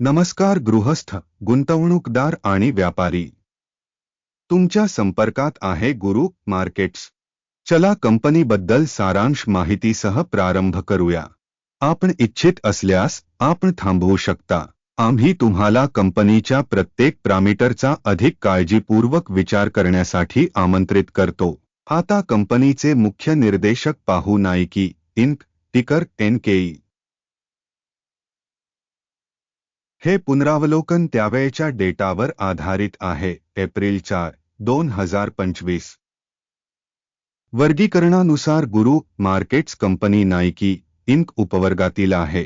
नमस्कार गृहस्थ गुंतवणूकदार आणि व्यापारी. तुमच्या संपर्कात आहे गुरु मार्केट्स. चला कंपनीबद्दल सारांश माहितीसह प्रारंभ करूया. आपण इच्छित असल्यास आपण थांबवू शकता. आम्ही तुम्हाला कंपनीच्या प्रत्येक प्रामीटरचा अधिक काळजीपूर्वक विचार करण्यासाठी आमंत्रित करतो. आता कंपनीचे मुख्य निर्देशक पाहू नाईकी इंक टिकर एनकेई हे पुनरावलोकन त्यावेळच्या डेटावर आधारित आहे एप्रिल चार दोन हजार पंचवीस. वर्गीकरणानुसार गुरु मार्केट्स कंपनी नायकी इंक उपवर्गातील आहे.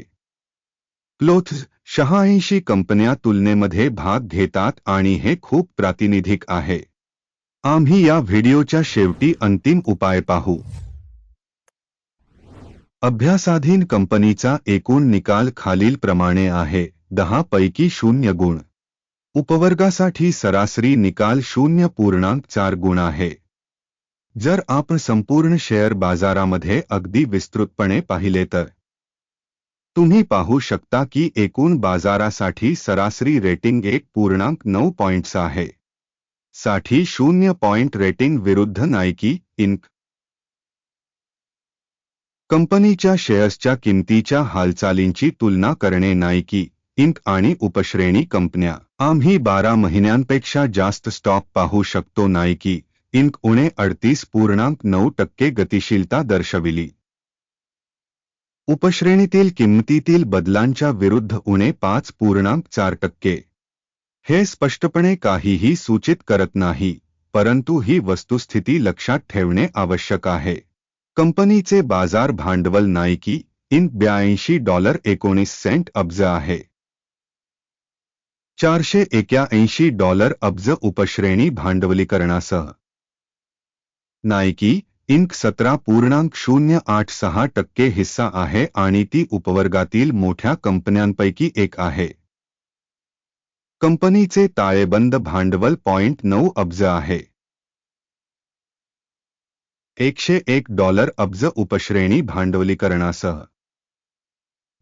क्लोथ्स शहाऐंशी कंपन्या तुलनेमध्ये भाग घेतात आणि हे खूप प्रातिनिधिक आहे. आम्ही या व्हिडिओच्या शेवटी अंतिम उपाय पाहू. अभ्यासाधीन कंपनीचा एकूण निकाल खालीलप्रमाणे आहे. दहा पैकी शून्य गुण. उपवर्गासाठी सरासरी निकाल शून्य पूर्णांक चार गुण आहे. जर आपण संपूर्ण शेअर बाजारामध्ये अगदी विस्तृतपणे पाहिले तर. तुम्ही पाहू शकता की एकूण बाजारासाठी सरासरी रेटिंग एक पूर्णांक नऊ पॉइंट्स आहे. साठी शून्य पॉइंट रेटिंग विरुद्ध नायकी इंक कंपनीच्या शेअर्सच्या किमतीच्या हालचालींची तुलना करणे नायकी इंक आणि उपश्रेणी कंपन्या. आम्ही बारा महिन्यांपेक्षा जास्त स्टॉक पाहू शकतो नायकी इंक उणे अडतीस पूर्णांक नऊ टक्के गतिशीलता दर्शविली. उपश्रेणीतील किंमतीतील बदलांच्या विरुद्ध उणे पाच पूर्णांक चार टक्के. हे स्पष्टपणे काहीही सूचित करत नाही, परंतु ही वस्तुस्थिती लक्षात ठेवणे आवश्यक आहे. कंपनीचे बाज़ार भांडवल नायकी इन ब्याऐंशी डॉलर एकोणीस सेंट अब्ज आहे. चारशे एक्याऐंशी डॉलर अब्ज उपश्रेणी भांडवलीकरणासह. नायकी इंक सतरा पूर्णांक शून्य आठ सहा टक्के हिस्सा आहे आणि ती उपवर्गातील मोठ्या कंपन्यांपैकी एक आहे. कंपनीचे ताळेबंद भांडवल पॉइंट नऊ अब्ज आहे. एकशे एक डॉलर अब्ज उपश्रेणी भांडवलीकरणासह.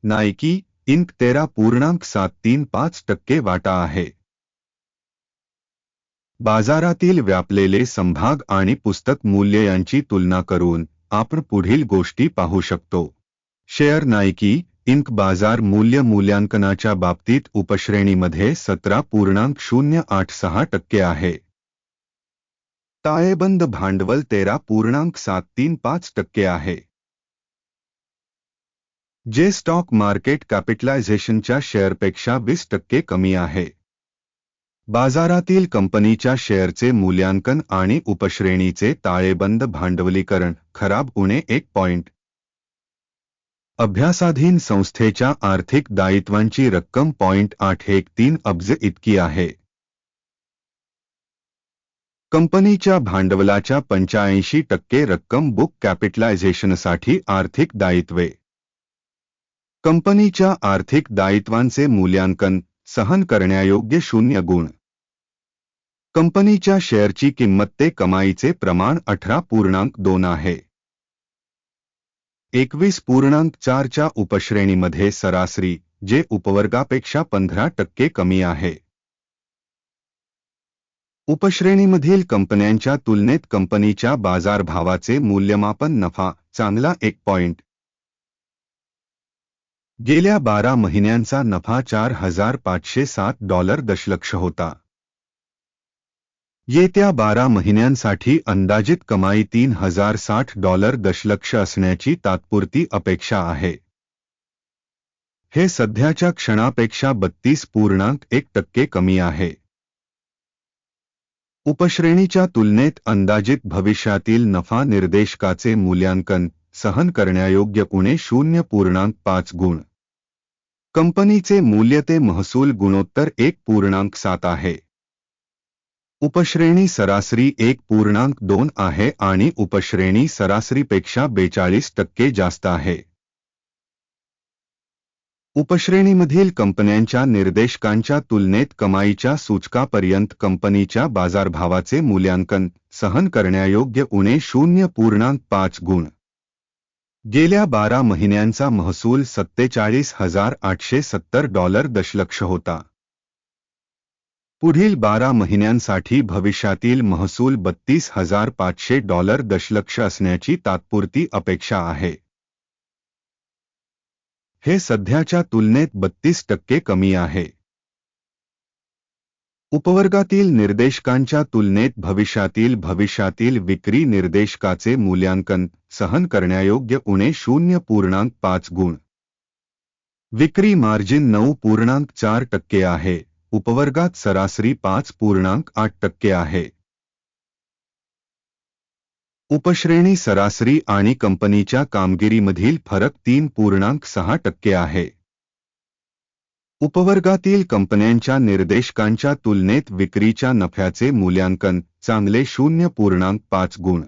नायकी इंक तेरा पूर्णांक सात तीन पाच टक्के वाटा आहे. बाजारातील व्यापलेले संभाग आणि पुस्तक मूल्य यांची तुलना करून आपण पुढील गोष्टी पाहू शकतो. शेअर नायकी इंक बाजार मूल्य मूल्यांकनाच्या बाबतीत उपश्रेणीमध्ये सतरा पूर्णांक शून्य आठ सहा टक्के आहे. ताळेबंद भांडवल तेरा पूर्णांक सात तीन पाच टक्के आहे. जे स्टॉक मार्केट कॅपिटलायझेशनच्या शेअरपेक्षा वीस टक्के कमी आहे. बाजारातील कंपनीच्या शेअरचे मूल्यांकन आणि उपश्रेणीचे ताळेबंद भांडवलीकरण, खराब उणे एक पॉइंट. अभ्यासाधीन संस्थेच्या आर्थिक दायित्वांची रक्कम पॉइंट आठ एक तीन अब्ज इतकी आहे. कंपनीच्या भांडवलाच्या पंच्याऐंशी टक्के रक्कम बुक कॅपिटलायझेशनसाठी आर्थिक दायित्वे. कंपनीच्या आर्थिक दायित्वांचे मूल्यांकन सहन करण्यायोग्य शून्य गुण. कंपनीच्या शेअरची किंमत ते कमाईचे प्रमाण अठरा पूर्णांक दोन आहे. एकवीस पूर्णांक चारच्या उपश्रेणीमध्ये सरासरी जे उपवर्गापेक्षा पंधरा टक्के कमी आहे. उपश्रेणीमधील कंपन्यांच्या तुलनेत कंपनीच्या बाजारभावाचे मूल्यमापन नफा चांगला एक पॉइंट गेल्या बारा महिन्यांचा नफा चार हजार पाचशे सात डॉलर दशलक्ष होता. येत्या बारा महिन्यांसाठी अंदाजित कमाई तीन हजार साठ डॉलर दशलक्ष असण्याची तात्पुरती अपेक्षा आहे. हे सध्याच्या क्षणापेक्षा बत्तीस पूर्णांक एक टक्के कमी आहे. उपश्रेणीच्या तुलनेत अंदाजित भविष्यातील नफा निर्देशकाचे मूल्यांकन सहन करण्यायोग्य उणे शून्य पूर्णांक पाच गुण. कंपनीचे मूल्य ते महसूल गुणोत्तर एक पूर्णांक सात आहे. उपश्रेणी सरासरी एक पूर्णांक दोन आहे आणि उपश्रेणी सरासरीपेक्षा बेचाळीस टक्के जास्त आहे. उपश्रेणीमधील कंपन्यांच्या निर्देशकांच्या तुलनेत कमाईच्या सूचकापर्यंत कंपनीच्या बाजारभावाचे मूल्यांकन सहन करण्यायोग्य उणे शून्य पूर्णांक पाच गुण. गेल्या बारा महिन्यांचा महसूल सत्तेचाळीस हजार आठशे सत्तर डॉलर दशलक्ष होता. पुढील बारा महिन्यांसाठी भविष्यातील महसूल बत्तीस हजार पाचशे डॉलर दशलक्ष असण्याची तात्पुरती अपेक्षा आहे. हे सध्याच्या तुलनेत बत्तीस टक्के कमी आहे. उपवर्गातील निर्देशकांच्या तुलनेत भविष्यातील भविष्यातील विक्री निर्देशकाचे मूल्यांकन सहन करण्यायोग्य उणे शून्य पूर्णांक पाच गुण. विक्री मार्जिन नऊ पूर्णांक चार टक्के आहे. उपवर्गात सरासरी पाच पूर्णांक आठ टक्के आहे. उपश्रेणी सरासरी आणि कंपनीच्या कामगिरीमधील फरक तीन पूर्णांक सहा टक्के आहे. उपवर्गातील कंपन्यांच्या निर्देशकांच्या तुलनेत विक्रीच्या नफ्याचे मूल्यांकन चांगले शून्य पूर्णांक पाच गुण.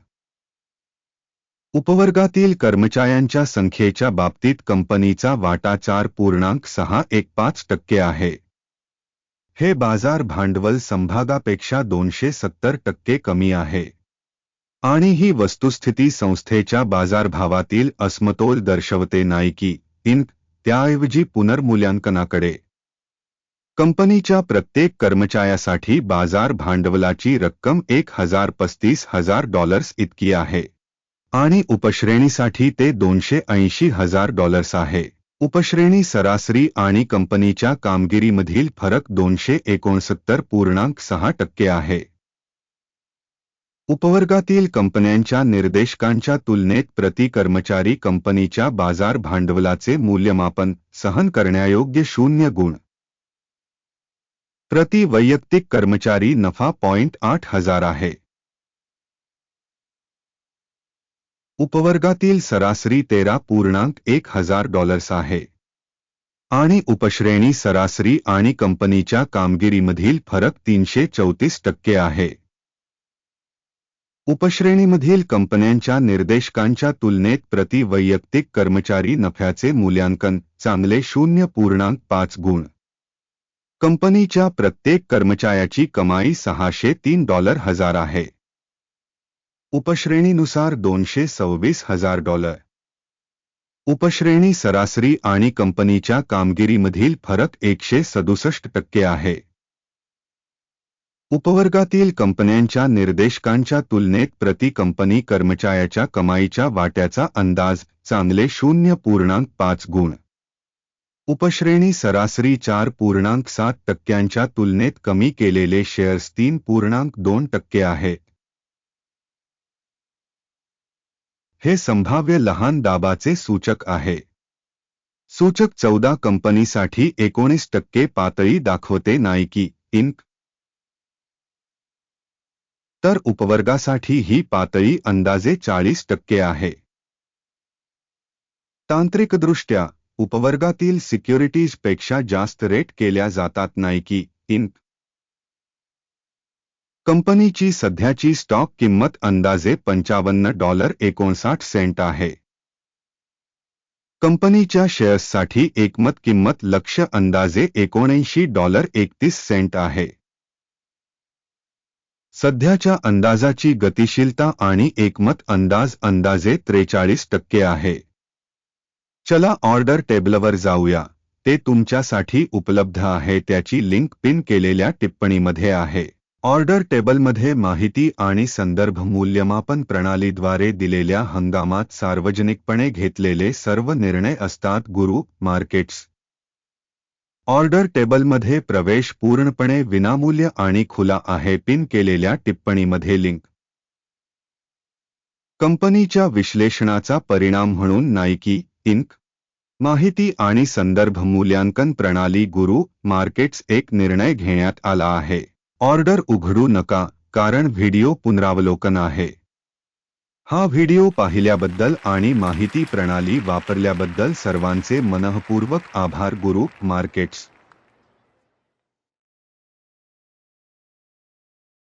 उपवर्गातील कर्मचाऱ्यांच्या संख्येच्या बाबतीत कंपनीचा वाटा चार पूर्णांक सहा एक पाच टक्के आहे. हे बाजार भांडवल संभागापेक्षा दोनशे सत्तर टक्के कमी आहे. आणि ही वस्तुस्थिती संस्थेच्या बाजारभावातील असमतोल दर्शवते नाही की इंक त्याऐवजी पुनर्मूल्यांकनाकडे. कंपनीच्या प्रत्येक कर्मचाऱ्यासाठी बाजार भांडवलाची रक्कम एक हजार पस्तीस हजार डॉलर्स इतकी आहे. आणि उपश्रेणीसाठी ते दोनशे ऐंशी हजार डॉलर्स आहे. उपश्रेणी सरासरी आणि कंपनीच्या कामगिरीमधील फरक दोनशे एकोणसत्तर पूर्णांक सहा टक्के आहे. उपवर्गातील कंपन्यांच्या निर्देशकांच्या तुलनेत प्रति कर्मचारी कंपनीच्या बाजार भांडवलाचे मूल्यमापन सहन करण्यायोग्य शून्य गुण. प्रति वैयक्तिक कर्मचारी नफा पॉइंट आठ हजार आहे. उपवर्गातील सरासरी तेरा पूर्णांक एक हजार डॉलर्स आहे. आणि उपश्रेणी सरासरी आणि कंपनीच्या कामगिरीमधील फरक तीनशे चौतीस टक्के आहे. उपश्रेणीमधील कंपन्यांच्या निर्देशकांच्या तुलनेत प्रति वैयक्तिक कर्मचारी नफ्याचे मूल्यांकन चांगले शून्य पूर्णांक पाच गुण. कंपनीच्या प्रत्येक कर्मचाऱ्याची कमाई सहाशे तीन डॉलर हजार आहे. उपश्रेणीनुसार दोनशे सव्वीस हजार डॉलर. उपश्रेणी सरासरी आणि कंपनीच्या कामगिरीमधील फरक एकशे सदुसष्ट टक्के आहे. उपवर्गातील कंपन्यांच्या निर्देशकांच्या तुलनेत प्रति कंपनी कर्मचाऱ्याच्या कमाईच्या वाट्याचा अंदाज चांगले शून्य पूर्णांक पाच गुण. उपश्रेणी सरासरी चार पूर्णांक सात टक्क्यांच्या तुलनेत कमी केलेले शेअर्स तीन पूर्णांक दोन टक्के आहेत हे संभाव्य लहान दाबाचे सूचक आहे. सूचक चौदा कंपनीसाठी एकोणीस टक्के पातळी दाखवते नायकी इंक तर उपवर्गासाठी ही पातळी अंदाजे चाळीस टक्के आहे. तांत्रिकदृष्ट्या, उपवर्गातील सिक्युरिटीजपेक्षा जास्त रेट केल्या जातात नायकी इंक कंपनीची सध्याची स्टॉक किंमत अंदाजे पंचावन्न डॉलर एकोणसाठ सेंट आहे. कंपनीच्या शेअर्ससाठी एकमत किंमत लक्ष अंदाजे एकोणऐंशी डॉलर एकतीस सेंट आहे. सध्याच्या अंदाजाची गतिशीलता आणि एकमत अंदाज अंदाजे त्रेचाळीस टक्के आहे. चला ऑर्डर टेबलवर जाऊया. ते तुमच्यासाठी उपलब्ध आहे त्याची लिंक पिन केलेल्या टिप्पणीमध्ये आहे. ऑर्डर टेबलमध्ये माहिती आणि संदर्भ मूल्यमापन प्रणालीद्वारे दिलेल्या हंगामात सार्वजनिकपणे घेतलेले सर्व निर्णय असतात गुरु मार्केट्स. ऑर्डर टेबलमध्ये प्रवेश पूर्णपणे विनामूल्य आणि खुला आहे पिन केलेल्या टिप्पणीमध्ये लिंक. कंपनीच्या विश्लेषणाचा परिणाम म्हणून नायकी इंक माहिती आणि संदर्भ मूल्यांकन प्रणाली गुरु मार्केट्स एक निर्णय घेण्यात आला आहे. ऑर्डर उघडू नका कारण व्हिडिओ पुनरावलोकन आहे. हा व्हिडिओ पाहिल्याबद्दल आणि माहिती प्रणाली वापरल्याबद्दल सर्वांचे मनःपूर्वक आभार गुरु मार्केट्स.